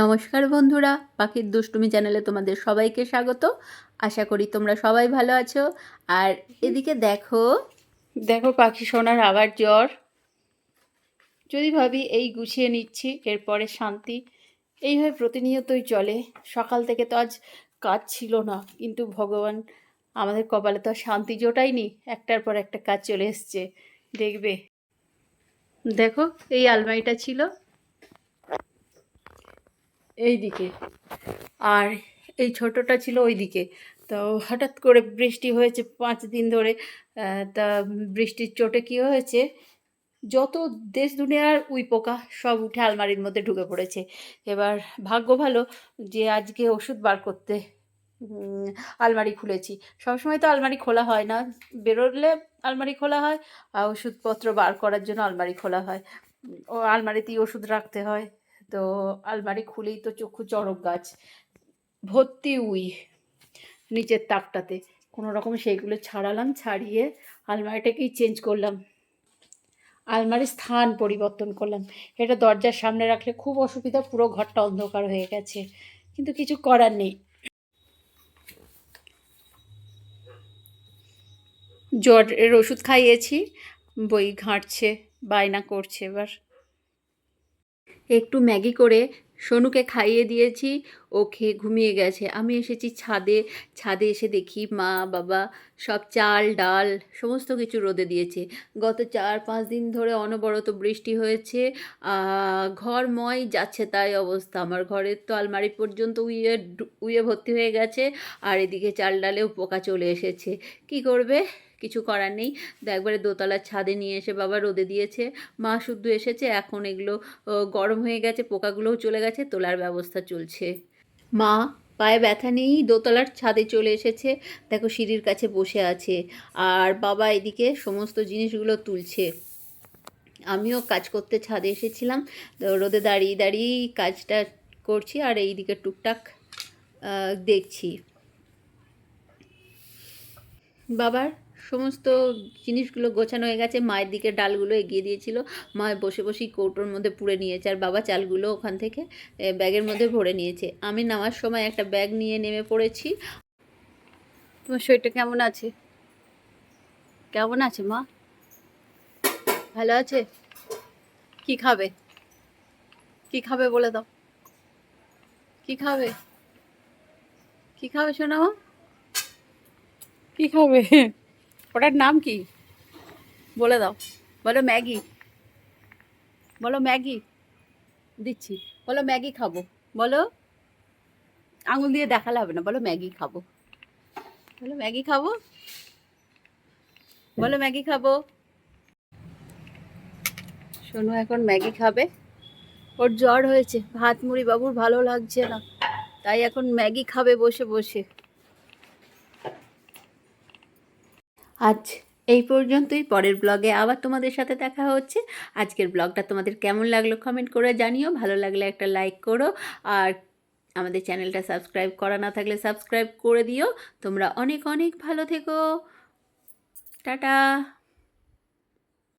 নমস্কার বন্ধুরা, পাখির দুষ্টুমি চ্যানেলে তোমাদের সবাইকে স্বাগত। আশা করি তোমরা সবাই ভালো আছো। আর এদিকে দেখো দেখো পাখি সোনার আবার জ্বর। যদি ভাবি এই গুছিয়ে নিচ্ছি, এরপরে শান্তি। এইভাবে প্রতিনিয়তই চলে। সকাল থেকে তো আজ কাজ ছিল না, কিন্তু ভগবান আমাদের কপালে তো শান্তি জোটায়নি। একটার পর একটা কাজ চলে এসছে। দেখবে। দেখো, এই আলমারিটা ছিল। এই দিকে আর এই ছোটোটা ছিল ওই দিকে তো হঠাৎ করে বৃষ্টি হয়েছে পাঁচ দিন ধরে। তা বৃষ্টির চোটে কী হয়েছে? যত দেশ দুনিয়ার উই পোকা সব উঠে আলমারির মধ্যে ঢুকে পড়েছে। এবার ভাগ্য ভালো যে আজকে ওষুধ বার করতে আলমারি খুলেছি। সবসময় তো আলমারি খোলা হয় না। বেরোলে আলমারি খোলা হয়, আর ওষুধপত্র বার করার জন্য আলমারি খোলা হয়। ও আলমারিতেই ওষুধ রাখতে হয়। তো আলমারি খুলেই তো চক্ষু চড়ক গাছ। ভর্তি উই নিচের তাকটাতে। কোনো রকম সেইগুলো ছাড়ালাম, ছাড়িয়ে আলমারিটাকেই চেঞ্জ করলাম। আলমারির স্থান পরিবর্তন করলাম। এটা দরজার সামনে রাখলে খুব অসুবিধা, পুরো ঘরটা অন্ধকার হয়ে গেছে। কিন্তু কিছু করার নেই। জ্বরের ওষুধ খাইয়েছি, বই ঘাঁটছে, বায়না করছে এবার। একটু ম্যাগি করে সোনুকে খাইয়ে দিয়েছি। ও খেয়ে ঘুমিয়ে গেছে। আমি এসেছি ছাদে। ছাদে এসে দেখি মা, বাবা সব চাল, ডাল সমস্ত কিছু রোদে দিয়েছে। গত চার, পাঁচ দিন ধরে অনবরত বৃষ্টি হয়েছে। ঘরময় যাচ্ছে তাই অবস্থা। আমার ঘরের তো আলমারি পর্যন্ত উইয়ে উইয়ে ভর্তি হয়ে গেছে আর এদিকে চাল, ডালেও পোকা চলে এসেছে। কি করবে? কিছু করার নেই। একবারে দোতলার ছাদে নিয়ে এসে বাবা রোদে দিয়েছে। মা শুদ্ধ এসেছে। এখন এগুলো গরম হয়ে গেছে। পোকাগুলোও চলে গেছে। তোলার ব্যবস্থা চলছে। মা, পায়ে ব্যথা নেই, দোতলার ছাদে চলে এসেছে। দেখো সিঁড়ির কাছে বসে আছে আর বাবা এদিকে সমস্ত জিনিসগুলো তুলছে। আমিও কাজ করতে ছাদে এসেছিলাম। রোদে দাঁড়িয়ে দাঁড়িয়েই কাজটা করছি আর এইদিকে টুকটাক দেখছি। বাবার সমস্ত জিনিসগুলো গোছানো হয়ে গেছে মায়ের দিকে ডালগুলো এগিয়ে দিয়েছিল। মা বসে বসেই কৌটোর মধ্যে পুড়ে নিয়েছে আর বাবা চালগুলো ওখান থেকে ব্যাগের মধ্যে ভরে নিয়েছে। আমি নামার সময় একটা ব্যাগ নিয়ে নেমে পড়েছি। তোমার শরীরটা কেমন আছে? কেমন আছে মা? ভালো আছে? কি খাবে? কি খাবে বলে দাও। কি খাবে? কি খাবে শোনা মা কি খাবে? ওটার নাম কি? বলে দাও। বলো ম্যাগি। বলো ম্যাগি। দিচ্ছি। বলো ম্যাগি খাব। বলো। আঙুল দিয়ে দেখালে হবে না। বলো ম্যাগি খাব। বলো ম্যাগি খাব। বলো ম্যাগি খাব। শোনো, এখন ম্যাগি খাবে। ওর জ্বর হয়েছে। ভাত মুড়ি বাবুর ভালো লাগছে না। তাই এখন ম্যাগি খাবে বসে বসে। আজ এই পর্যন্তই। পরের ব্লগে আবার তোমাদের সাথে দেখা হচ্ছে। আজকের ব্লগটা তোমাদের কেমন লাগল কমেন্ট করে জানিও। ভালো লাগলে একটা লাইক করো। আর আমাদের চ্যানেলটা সাবস্ক্রাইব করা না থাকলে সাবস্ক্রাইব করে দিও। তোমরা অনেক অনেক ভালো থেকো। টাটা।